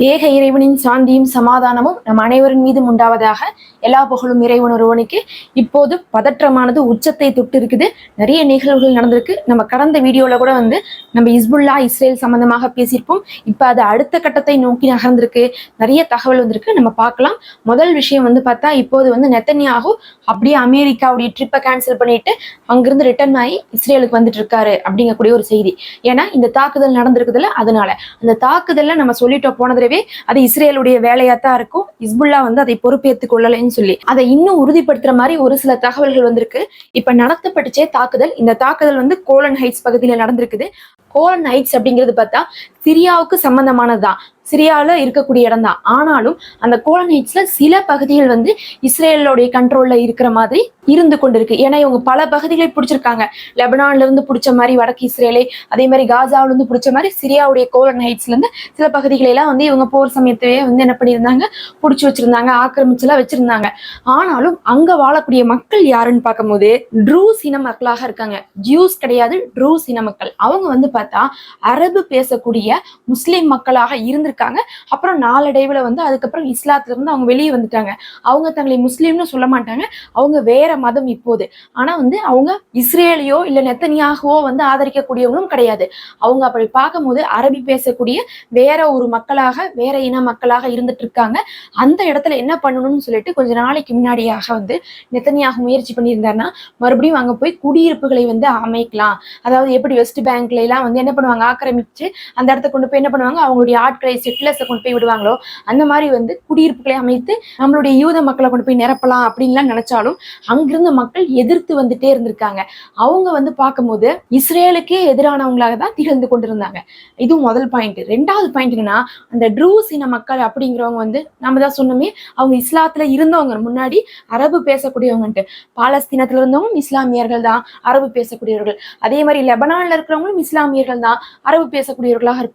ஏக இறைவனின் சாந்தியும் சமாதானமும் நம் அனைவரின் மீதும் உண்டாவதாக எல்லா புகழும் இறைவன் ஒருவனுக்கு. இப்போது பதற்றமானது உச்சத்தை தொட்டு இருக்குது நிறைய நிகழ்வுகள் நடந்திருக்கு. நம்ம கடந்த வீடியோவில் கூட வந்து நம்ம இஸ்புல்லா இஸ்ரேல் சம்பந்தமாக பேசியிருப்போம். இப்போ அது அடுத்த கட்டத்தை நோக்கி நகர்ந்திருக்கு. நிறைய தகவல் வந்திருக்கு. நம்ம பார்க்கலாம். முதல் விஷயம் வந்து பார்த்தா இப்போது வந்து நெத்தன்யாகு அப்படியே அமெரிக்காவுடைய ட்ரிப்பை கேன்சல் பண்ணிட்டு அங்கிருந்து ரிட்டர்ன் ஆகி இஸ்ரேலுக்கு வந்துட்டு இருக்காரு அப்படிங்கக்கூடிய ஒரு செய்தி. ஏன்னா இந்த தாக்குதல் நடந்திருக்குதுல்ல அதனால. அந்த தாக்குதலில் நம்ம சொல்லிட்டோம் போனது தடவை அது இஸ்ரேலுடைய வேலையா தான் இருக்கும். இஸ்புல்லா வந்து அதை பொறுப்பேற்றுக் கொள்ளலைன்னு சொல்லி. அதை இன்னும் உறுதிப்படுத்துற மாதிரி ஒரு சில தகவல்கள் வந்திருக்கு. இப்ப நடத்தப்பட்டுச்சே தாக்குதல். இந்த தாக்குதல் வந்து கோலன் ஹைட்ஸ் பகுதியில நடந்திருக்குது. கோலன் ஹைட்ஸ் அப்படிங்கிறது பார்த்தா சிரியாவுக்கு சம்பந்தமானதுதான். சிரியாவில் இருக்கக்கூடிய இடம் தான் ஆனாலும் அந்த கோலனைட்ஸ்ல சில பகுதிகள் வந்து இஸ்ரேலோடைய கண்ட்ரோல்ல இருக்கிற மாதிரி இருந்து கொண்டிருக்கு. ஏன்னா இவங்க பல பகுதிகளை பிடிச்சிருக்காங்க. லெபனான்ல இருந்து பிடிச்ச மாதிரி வடக்கு இஸ்ரேலே அதே மாதிரி காசாவில இருந்து பிடிச்ச மாதிரி சிரியாவுடைய கோலனைட்ஸ்ல இருந்து சில பகுதிகளை எல்லாம் வந்து இவங்க போர் சமயத்திலேயே வந்து என்ன பண்ணியிருந்தாங்க? பிடிச்சி வச்சிருந்தாங்க ஆக்கிரமிச்செல்லாம் வச்சிருந்தாங்க. ஆனாலும் அங்க வாழக்கூடிய மக்கள் யாருன்னு பார்க்கும்போது ட்ரூஸ் இன மக்களாக இருக்காங்க. ஜூஸ் கிடையாது ட்ரூஸ் இன மக்கள். அவங்க வந்து பார்த்தா அரபு பேசக்கூடிய முஸ்லீம் மக்களாக இருந்திருக்காங்க. அப்புறம் நாளடைவில் வந்து அதுக்கப்புறம் இஸ்லாத்துலேருந்து அவங்க வெளியே வந்துட்டாங்க. அவங்க தங்களை முஸ்லீம்னு சொல்ல மாட்டாங்க. அவங்க வேற மதம் இப்போது. ஆனா வந்து அவங்க இஸ்ரேலையோ இல்லை நெத்தனியாகவோ வந்து ஆதரிக்கக்கூடியவங்களும் கிடையாது. அவங்க அப்படி பார்க்கும்போது அரபி பேசக்கூடிய வேற ஒரு மக்களாக வேற இன மக்களாக இருந்துட்டு இருக்காங்க. அந்த இடத்துல என்ன பண்ணணும்னு சொல்லிட்டு கொஞ்ச நாளைக்கு முன்னாடியாக வந்து நெத்தனியாக முயற்சி பண்ணியிருந்தாருன்னா மறுபடியும் அங்க போய் குடியிருப்புகளை வந்து அமைக்கலாம். அதாவது எப்படி வெஸ்ட் பேங்க்ல எல்லாம் வந்து என்ன பண்ணுவாங்க? ஆக்கிரமிச்சு அந்த இடத்துல இடத்த கொண்டு போய் என்ன பண்ணுவாங்க? அவங்களுடைய ஆட்களை செட்டிலர்ஸை கொண்டு போய் விடுவாங்களோ? அந்த மாதிரி வந்து குடியிருப்புகளை அமைத்து நம்மளுடைய யூத மக்களை கொண்டு போய் நிரப்பலாம் அப்படின்லாம் நினைச்சாலும் அங்கிருந்த மக்கள் எதிர்த்து வந்துட்டே இருந்திருக்காங்க. அவங்க வந்து பார்க்கும்போது இஸ்ரேலுக்கே எதிரானவங்களாக தான் திகழ்ந்து கொண்டிருந்தாங்க. இதுவும் முதல் பாயிண்ட் ரெண்டாவது பாயிண்ட் என்னன்னா அந்த ட்ரூஸ் இன மக்கள் அப்படிங்கிறவங்க வந்து நம்ம தான் சொன்னோமே அவங்க இஸ்லாத்துல இருந்தவங்க முன்னாடி அரபு பேசக்கூடியவங்கன்ட்டு. பாலஸ்தீனத்துல இருந்தவங்க இஸ்லாமியர்கள் தான் அரபு பேசக்கூடியவர்கள். அதே மாதிரி லெபனான்ல இருக்கிறவங்களும் இஸ்லாமியர்கள் தான் அரபு பேசக்கூடியவர்களாக இருப்பாங்க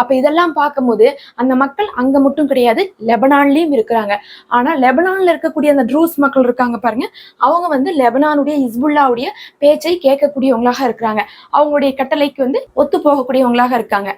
அப்ப இதெல்லாம் பார்க்கும்போது அந்த மக்கள் அங்க மட்டும் கிடையாது லெபனான்லயும் இருக்கிறாங்க. ஆனா லெபனான்ல இருக்கக்கூடிய அந்த ட்ரூஸ் மக்கள் இருக்காங்க பாருங்க அவங்க வந்து லெபனானுடைய இஸ்புல்லாவுடைய பேச்சை கேட்கக்கூடியவங்களாக இருக்கிறாங்க. அவங்களுடைய கட்டளைக்கு வந்து ஒத்து போகக்கூடியவங்களாக இருக்காங்க.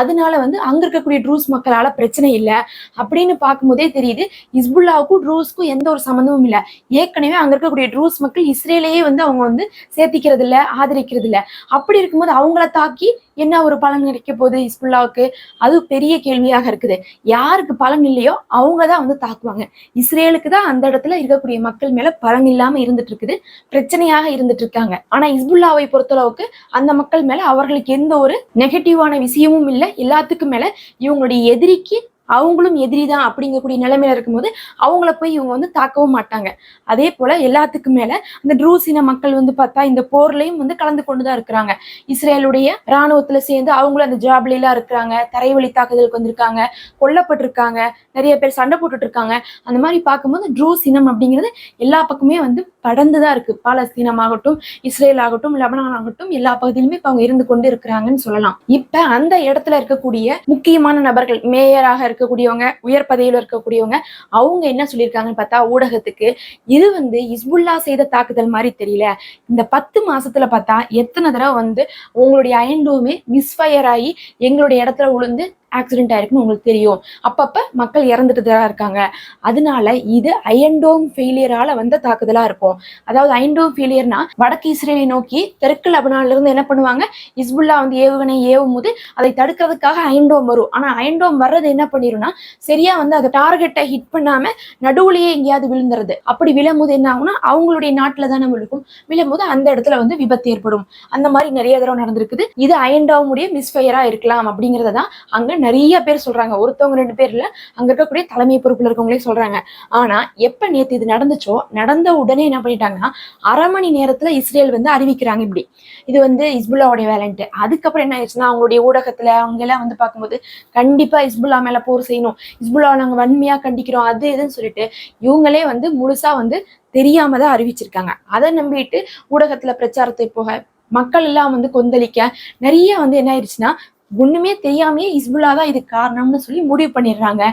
அதனால வந்து அங்க இருக்கக்கூடிய ட்ரூஸ் மக்களால பிரச்சனை இல்லை. அப்படின்னு பார்க்கும்போதே தெரியுது இஸ்புல்லாவுக்கும் ட்ரூஸ்க்கும் எந்த ஒரு சம்மந்தமும் இல்லை. ஏற்கனவே அங்க இருக்கக்கூடிய ட்ரூஸ் மக்கள் இஸ்ரேலையே வந்து அவங்க வந்து சேர்த்திக்கிறது இல்லை ஆதரிக்கிறது இல்ல அப்படி இருக்கும்போது அவங்கள தாக்கி என்ன ஒரு பலன் கிடைக்க போகுது இஸ்புல்லாவுக்கு அது பெரிய கேள்வியாக இருக்குது. யாருக்கு பலன் இல்லையோ அவங்க தான் வந்து தாக்குவாங்க. இஸ்ரேலுக்கு தான் அந்த இடத்துல இருக்கக்கூடிய மக்கள் மேல பலன் இல்லாம இருந்துட்டு இருக்குது. பிரச்சனையாக இருந்துட்டு இருக்காங்க. ஆனா இஸ்புல்லாவை பொறுத்தளவுக்கு அந்த மக்கள் மேல அவர்களுக்கு எந்த ஒரு நெகட்டிவான விஷயமும் இல்லை. எல்லாத்துக்கும் மேல இவங்களுடைய எதிரிக்கு அவங்களும் எதிரி தான் அப்படிங்கக்கூடிய நிலைமையில இருக்கும்போது அவங்கள போய் இவங்க வந்து தாக்கவும் மாட்டாங்க. அதே போல எல்லாத்துக்கும் மேல அந்த ட்ரூசின மக்கள் வந்து பார்த்தா இந்த போர்லையும் வந்து கலந்து கொண்டுதான் இருக்கிறாங்க. இஸ்ரேலுடைய ராணுவத்துல சேர்ந்து அவங்களும் அந்த ஜாப்ல எல்லாம் இருக்கிறாங்க. தரைவழி தாக்குதலுக்கு வந்திருக்காங்க. கொல்லப்பட்டிருக்காங்க. நிறைய பேர் சண்டை போட்டுட்டு இருக்காங்க. அந்த மாதிரி பார்க்கும்போது ட்ரூஸ் இனம் அப்படிங்கிறது எல்லா பக்கமே வந்து படர்ந்துதான் இருக்கு. பாலஸ்தீனம் ஆகட்டும் இஸ்ரேல் ஆகட்டும் லெபனான் ஆகட்டும் எல்லா பகுதியிலுமே இப்ப அவங்க இருந்து கொண்டு இருக்கிறாங்கன்னு சொல்லலாம். இப்ப அந்த இடத்துல இருக்கக்கூடிய முக்கியமான நபர்கள் மேயராக இருக்கக்கூடியவங்க உயர் பதவியில இருக்கக்கூடியவங்க அவங்க என்ன சொல்லியிருக்காங்கன்னு பார்த்தா ஊடகத்துக்கு இது வந்து இஸ்புல்லா செய்த தாக்குதல் மாதிரி தெரியல. இந்த பத்து மாசத்துல பார்த்தா எத்தனை தடவை வந்து உங்களுடைய அயன்டோமே மிஸ்ஃபயர் ஆகி எங்களுடைய இடத்துல உளுந்து ஆக்சிடென்ட் ஆயிருக்குன்னு உங்களுக்கு தெரியும். அப்பப்ப மக்கள் இறந்துட்டு தான் இருக்காங்க. அதனால இது அயன்டோம் ஃபெயிலியரால வந்த தாக்குதலா இருக்கும். அதாவது அயன்டோம் ஃபெயிலியர்னா வடக்கு இஸ்ரேலை நோக்கி தெற்கு லபனால இருந்து என்ன பண்ணுவாங்க? இஸ்புல்லா வந்து ஏவுகணை ஏவும் போது அதை தடுக்கிறதுக்காக அயன்டோம் வரும். ஆனா அயன்டோம் வர்றது என்ன பண்ணிரும்னா சரியா வந்து அதை டார்கெட்டை ஹிட் பண்ணாம நடுவுலயே எங்கேயாவது விழுந்துறது. அப்படி விழும்போது என்ன ஆகும்னா அவங்களுடைய நாட்டில் தானே விழுக்கும். விழும்போது அந்த இடத்துல வந்து விபத்து ஏற்படும். அந்த மாதிரி நிறைய தடவை நடந்திருக்குது. இது அயன்டோமுடைய மிஸ்ஃபயரா இருக்கலாம் அப்படிங்கறத தான் அங்க நிறைய பேர் சொல்றாங்க. ஒருத்தவங்க ரெண்டு பேர் இல்ல அங்க இருக்கக்கூடிய தலைமை பொறுப்புல இருக்கவங்களே சொல்றாங்க. ஆனா எப்ப நேத்து இது நடந்துச்சோ நடந்த உடனே என்ன பண்ணிட்டாங்கன்னா அரை மணி நேரத்துல இஸ்ரேல் வந்து அறிவிக்கிறாங்க இப்படி. இது வந்து இஸ்புல்லாவுடைய வேலைன்ட்டு. அதுக்கப்புறம் என்ன ஆயிடுச்சுன்னா அவங்களுடைய ஊடகத்துல அவங்க எல்லாம் வந்து பார்க்கும்போது கண்டிப்பா இஸ்புல்லா மேல போர் செய்யணும். இஸ்புல்லா நாங்க வன்மையா கண்டிக்கிறோம் அது இதுன்னு சொல்லிட்டு இவங்களே வந்து முழுசா வந்து தெரியாம தான் அறிவிச்சிருக்காங்க. அதை நம்பிட்டு ஊடகத்துல பிரச்சாரத்தை போக மக்கள் எல்லாம் வந்து கொந்தளிக்க நிறைய வந்து என்ன ஆயிடுச்சுன்னா ஒண்ணுமே தெரியாமயே இஸ்புல்லா தான் இது காரணம்னு சொல்லி முடிவு பண்ணிடுறாங்க.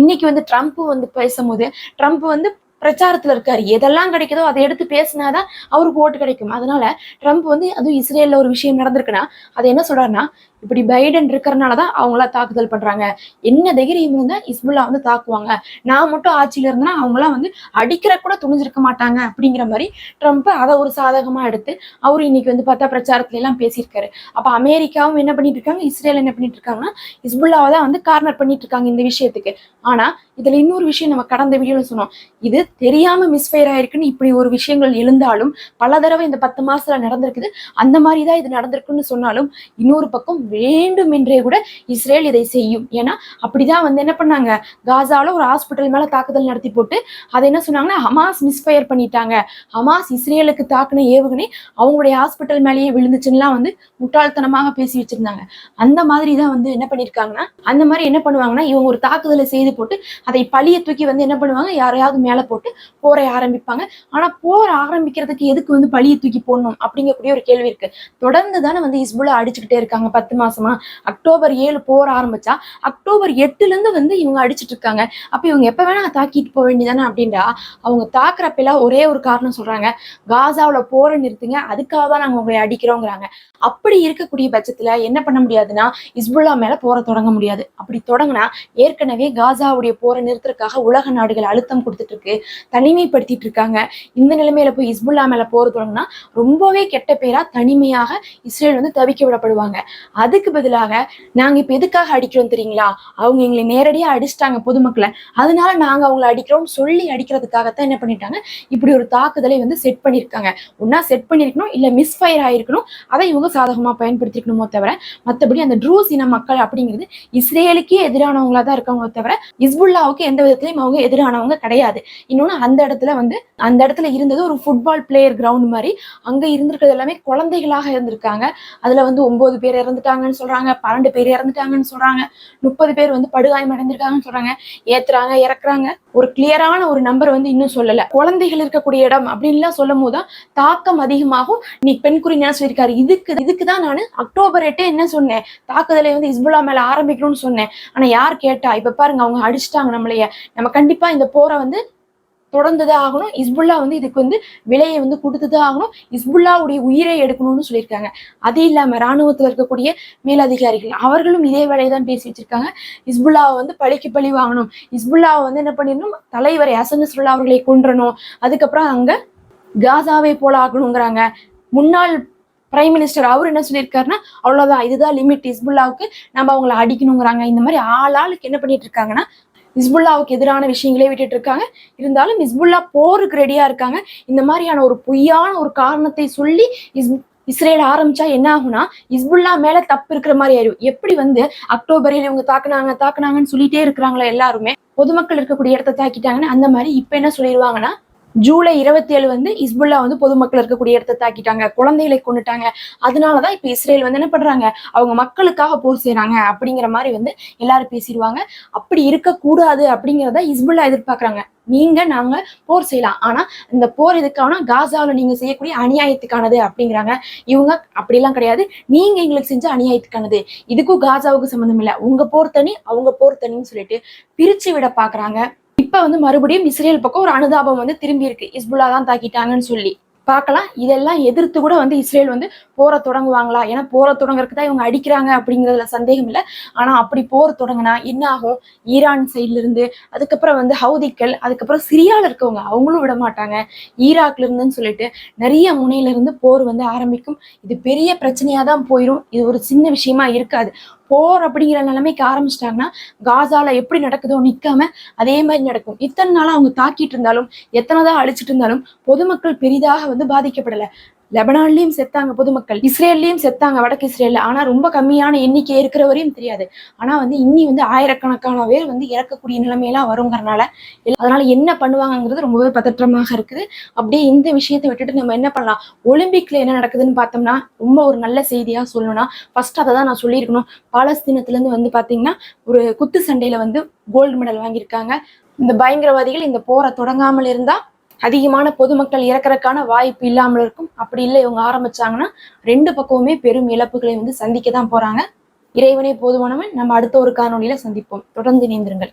இன்னைக்கு வந்து ட்ரம்ப் வந்து பேசும்போது ட்ரம்ப் வந்து பிரச்சாரத்துல இருக்காரு. எதெல்லாம் கிடைக்குதோ அதை எடுத்து பேசினாதான் அவருக்கு ஓட்டு கிடைக்கும். அதனால ட்ரம்ப் வந்து அதுவும் இஸ்ரேல்ல ஒரு விஷயம் நடந்திருக்குன்னா அதை என்ன சொல்றாருன்னா இப்படி பைடன் இருக்கிறனால தான் அவங்கள தாக்குதல் பண்றாங்க. என்ன தைரியம் இருந்தா இஸ்புல்லா வந்து தாக்குவாங்க. நான் மட்டும் ஆட்சியில இருந்தேன்னா அவங்களாம் வந்து அடிக்கிற கூட துணிஞ்சிருக்க மாட்டாங்க அப்படிங்கிற மாதிரி ட்ரம்ப் அதை ஒரு சாதகமா எடுத்து அவரு இன்னைக்கு வந்து பார்த்தா பிரச்சாரத்துல எல்லாம் பேசியிருக்காரு. அப்ப அமெரிக்காவும் என்ன பண்ணிட்டு இருக்காங்க? இஸ்ரேல் என்ன பண்ணிட்டு இருக்காங்கன்னா இஸ்புல்லாவை தான் வந்து கார்னர் பண்ணிட்டு இருக்காங்க இந்த விஷயத்துக்கு. ஆனா இதுல இன்னொரு விஷயம் நம்ம கடந்த வீடியோல சொன்னோம். இது தெரியாம மிஸ்ஃபயர் ஆயிருக்குன்னு இப்படி ஒரு விஷயங்கள் எழுந்தாலும் பல தடவை இந்த பத்து மாசத்துல நடந்திருக்குது. அந்த மாதிரி தான் இது நடந்திருக்குன்னு சொன்னாலும் இன்னொரு பக்கம் வேண்டும் என்றே கூட இஸ்ரேல் இதை செய்யும். ஏன்னா அப்படிதான் வந்து என்ன பண்ணாங்க? காசாவில் ஒரு ஹாஸ்பிட்டல் மேல தாக்குதல் நடத்தி போட்டு அதை என்ன சொன்னாங்கன்னா ஹமாஸ் மிஸ்ஃபயர் பண்ணிட்டாங்க. ஹமாஸ் இஸ்ரேலுக்கு தாக்குன ஏவுகணை அவங்களுடைய ஹாஸ்பிட்டல் மேலேயே விழுந்துச்சுன்னுலாம் வந்து முட்டாள்தனமாக பேசி வச்சிருந்தாங்க. அந்த மாதிரி தான் வந்து என்ன பண்ணியிருக்காங்கன்னா அந்த மாதிரி என்ன பண்ணுவாங்கன்னா இவங்க ஒரு தாக்குதலை செய்து போட்டு அதை பழிய தூக்கி வந்து என்ன பண்ணுவாங்க? யாரையாவது மேலே போட்டு போரை ஆரம்பிப்பாங்க. ஆனா போர் ஆரம்பிக்கிறதுக்கு எதுக்கு வந்து பழிய தூக்கி போடணும்? அப்படிங்கக்கூடிய ஒரு கேள்வி இருக்கு. தொடர்ந்து தானே வந்து இஸ்புல்லா அடிச்சுக்கிட்டே இருக்காங்க பத்து மாசமா அக்டோபர் ஏழு போர் ஆரம்பிச்சா அக்டோபர் எட்டுல இருந்து வந்து இவங்க அடிச்சிட்டு இருக்காங்க. அப்ப இவங்க எப்ப வேணா தாக்கிட்டு போக வேண்டியதானே அப்படின்றா அவங்க தாக்குறப்பெல்லாம் ஒரே ஒரு காரணம் சொல்றாங்க. காசாவில போரை நிறுத்துங்க அதுக்காக தான் நாங்க உங்களை அடிக்கிறோங்கிறாங்க. அப்படி இருக்கக்கூடிய பட்சத்துல என்ன பண்ண முடியாதுன்னா இஸ்புல்லா மேல போரை தொடங்க முடியாது. அப்படி தொடங்கினா ஏற்கனவே காசாவுடைய போரை நிறுத்துறதுக்காக உலக நாடுகள் அழுத்தம் கொடுத்துட்டு இருக்கு தனிமைப்படுத்திட்டு இருக்காங்க. இந்த நிலைமையில போய் இஸ்புல்லா மேல போர் தொடங்கினா ரொம்பவே கெட்ட பேரா தனிமையாக இஸ்ரேல் வந்து தவிக்க விடப்படுவாங்க. அதுக்கு பதிலாக நாங்க இப்ப எதுக்காக அடிக்கிறோம் தெரியுங்களா? அவங்க எங்களை நேரடியா அடிச்சிட்டாங்க பொதுமக்களை. அதனால நாங்க அவங்களை அடிக்கிறோம் சொல்லி அடிக்கிறதுக்காகத்தான் என்ன பண்ணிட்டாங்க? இப்படி ஒரு தாக்குதலை வந்து செட் பண்ணியிருக்காங்க. ஒன்னா செட் பண்ணிருக்கணும் இல்ல மிஸ்ஃபயர் ஆயிருக்கணும் அதை இவங்க சாதகமா பயன்படுத்திக்கணுமோ தவிர மற்றபடி அந்த ட்ரூஸ் இன மக்கள் அப்படிங்கிறது இஸ்ரேலுக்கே எதிரானவங்களா தான் இருக்கவங்க தவிர இஸ்புல்லாவுக்கு எந்த விதத்திலையும் அவங்க எதிரானவங்க கிடையாது. இன்னொன்னு அந்த இடத்துல வந்து அந்த இடத்துல இருந்தது ஒரு ஃபுட்பால் பிளேயர் கிரவுண்ட் மாதிரி அங்க இருந்திருக்கிறது எல்லாமே குழந்தைகளாக இருந்திருக்காங்க. அதுல வந்து ஒன்பது பேர் இறந்துட்டாங்க. இறந்துட்டாங்கன்னு சொல்றாங்க பன்னெண்டு பேர் இறந்துட்டாங்கன்னு சொல்றாங்க முப்பது பேர் வந்து படுகாயம் அடைஞ்சிருக்காங்கன்னு சொல்றாங்க ஏத்துறாங்க இறக்குறாங்க. ஒரு கிளியரான ஒரு நம்பர் வந்து இன்னும் சொல்லல. குழந்தைகள் இருக்கக்கூடிய இடம் அப்படின்லாம் சொல்லும் போதுதான் தாக்கம் அதிகமாகும். நீ பெண்குறி என்ன சொல்லியிருக்காரு. இதுக்கு இதுக்கு தான் நான் அக்டோபர் எட்டே என்ன சொன்னேன்? தாக்குதலை வந்து இஸ்புல்லா மேல ஆரம்பிக்கணும்னு சொன்னேன். ஆனா யார் கேட்டா இப்ப பாருங்க அவங்க அடிச்சிட்டாங்க நம்மளைய. நம்ம கண்டிப்பா இந்த போரை வந்து தொடர்ந்துதான் ஆகணும். இஸ்புல்லா வந்து இதுக்கு வந்து விலையை வந்து கொடுத்துதான் ஆகணும். இஸ்புல்லாவுடைய உயிரை எடுக்கணும்னு சொல்லியிருக்காங்க. அது இல்லாம ராணுவத்துல இருக்கக்கூடிய மேலதிகாரிகள் அவர்களும் இதே வேலையை தான் பேசி வச்சிருக்காங்க. இஸ்புல்லாவை வந்து பழிக்கு பழி வாங்கணும். இஸ்புல்லாவை வந்து என்ன பண்ணிடணும்? தலைவரை அசன் நஸ்ருல்லா அவர்களை கொன்றணும். அதுக்கப்புறம் அங்க காசாவை போல ஆகணுங்கிறாங்க முன்னாள் பிரைம் மினிஸ்டர் அவர் என்ன சொல்லியிருக்காருன்னா அவ்வளவுதான். இதுதான் லிமிட். இஸ்புல்லாவுக்கு நம்ம அவங்கள அடிக்கணுங்கிறாங்க. இந்த மாதிரி ஆள் ஆளுக்கு என்ன பண்ணிட்டு இருக்காங்கன்னா இஸ்புல்லாவுக்கு எதிரான விஷயங்களே விட்டுட்டு இருக்காங்க இருந்தாலும் இஸ்புல்லா போருக்கு ரெடியா இருக்காங்க. இந்த மாதிரியான ஒரு பொய்யான ஒரு காரணத்தை சொல்லி இஸ் இஸ்ரேல் ஆரம்பிச்சா என்ன ஆகும்னா இஸ்புல்லா மேல தப்பு இருக்கிற மாதிரி ஆயிடும் எப்படி வந்து அக்டோபரில் இவங்க தாக்குனாங்க தாக்குனாங்கன்னு சொல்லிட்டே இருக்கிறாங்களா எல்லாருமே பொதுமக்கள் இருக்கக்கூடிய இடத்த தாக்கிட்டாங்கன்னு அந்த மாதிரி இப்ப என்ன சொல்லிடுவாங்கன்னா ஜூலை இருபத்தி ஏழு வந்து இஸ்புல்லா வந்து பொதுமக்கள் இருக்கக்கூடிய இடத்த தாக்கிட்டாங்க குழந்தைகளை கொண்டுட்டாங்க அதனாலதான் இப்ப இஸ்ரேல் வந்து என்ன பண்றாங்க? அவங்க மக்களுக்காக போர் செய்யறாங்க அப்படிங்கிற மாதிரி வந்து எல்லாரும் பேசிடுவாங்க. அப்படி இருக்கக்கூடாது அப்படிங்கிறத இஸ்புல்லா எதிர்பார்க்கறாங்க. நீங்க நாங்க போர் செய்யலாம். ஆனா இந்த போர் எதுக்கான காசாவில் நீங்க செய்யக்கூடிய அநியாயத்துக்கானது அப்படிங்கிறாங்க. இவங்க அப்படிலாம் கிடையாது. நீங்க எங்களுக்கு செஞ்ச அநியாயத்துக்கானது. இதுக்கும் காசாவுக்கு சம்மந்தம் இல்லை. உங்க போர் தனி அவங்க போர் தனின்னு சொல்லிட்டு பிரிச்சு விட பாக்குறாங்க. இப்ப வந்து மறுபடியும் இஸ்ரேல் பக்கம் ஒரு அனுதாபம் வந்து திரும்பி இருக்கு. இஸ்புல்லா தான் தாக்கிட்டாங்கன்னு சொல்லி. பார்க்கலாம். இதெல்லாம் எதிர்த்து கூட வந்து இஸ்ரேல் வந்து போற தொடங்குவாங்களா? ஏன்னா போற தொடங்குறதுக்கு தான் இவங்க அடிக்கிறாங்க அப்படிங்கிறதுல சந்தேகம் இல்லை. ஆனா அப்படி போர் தொடங்கினா என்ன ஆகும்? ஈரான் சைட்ல இருந்து அதுக்கப்புறம் வந்து ஹவுதிக்கள் அதுக்கப்புறம் சிரியாவில் இருக்கவங்க அவங்களும் விட மாட்டாங்க. ஈராக்ல இருந்துன்னு சொல்லிட்டு நிறைய முனையில இருந்து போர் வந்து ஆரம்பிக்கும். இது பெரிய பிரச்சனையா தான் போயிடும் இது ஒரு சின்ன விஷயமா இருக்காது. போர் அப்படிங்கிற நிலைமைக்கு ஆரம்பிச்சிட்டாங்கன்னா காசால எப்படி நடக்குதோ நிக்காம அதே மாதிரி நடக்கும். இத்தனை நாளா அவங்க தாக்கிட்டு இருந்தாலும் எத்தனை தான் அழிச்சிட்டு இருந்தாலும் பொதுமக்கள் பெரிதாக வந்து பாதிக்கப்படலை. லெபனான்லயும் செத்தாங்க பொதுமக்கள் இஸ்ரேல்லையும் செத்தாங்க வடக்கு இஸ்ரேல்ல. ஆனா ரொம்ப கம்மியான எண்ணிக்கை இருக்கிற வரையும் தெரியாது. ஆனா வந்து இன்னி வந்து ஆயிரக்கணக்கான பேர் வந்து இறக்கக்கூடிய நிலைமையெல்லாம் வருங்கிறனால அதனால என்ன பண்ணுவாங்கங்கிறது ரொம்பவே பதற்றமாக இருக்குது. அப்படியே இந்த விஷயத்தை விட்டுட்டு நம்ம என்ன பண்ணலாம்? ஒலிம்பிக்ல என்ன நடக்குதுன்னு பார்த்தோம்னா ரொம்ப ஒரு நல்ல செய்தியா சொல்லணும்னா ஃபர்ஸ்ட் அதை தான் நான் சொல்லியிருக்கணும். பாலஸ்தீனத்துல இருந்து வந்து பாத்தீங்கன்னா ஒரு குத்து சண்டையில வந்து கோல்டு மெடல் வாங்கியிருக்காங்க. இந்த பயங்கரவாதிகள் இந்த போரை தொடங்காமல் இருந்தா அதிகமான பொதுமக்கள் இறக்கிறதுக்கான வாய்ப்பு இல்லாமல் இருக்கும். அப்படி இல்லை இவங்க ஆரம்பிச்சாங்கன்னா ரெண்டு பக்கமுமே பெரும் இழப்புகளை வந்து சந்திக்க தான் போறாங்க. இறைவனே போதுமானவன். நம்ம அடுத்த ஒரு காணொலியில சந்திப்போம். தொடர்ந்து இணைந்திருங்கள்.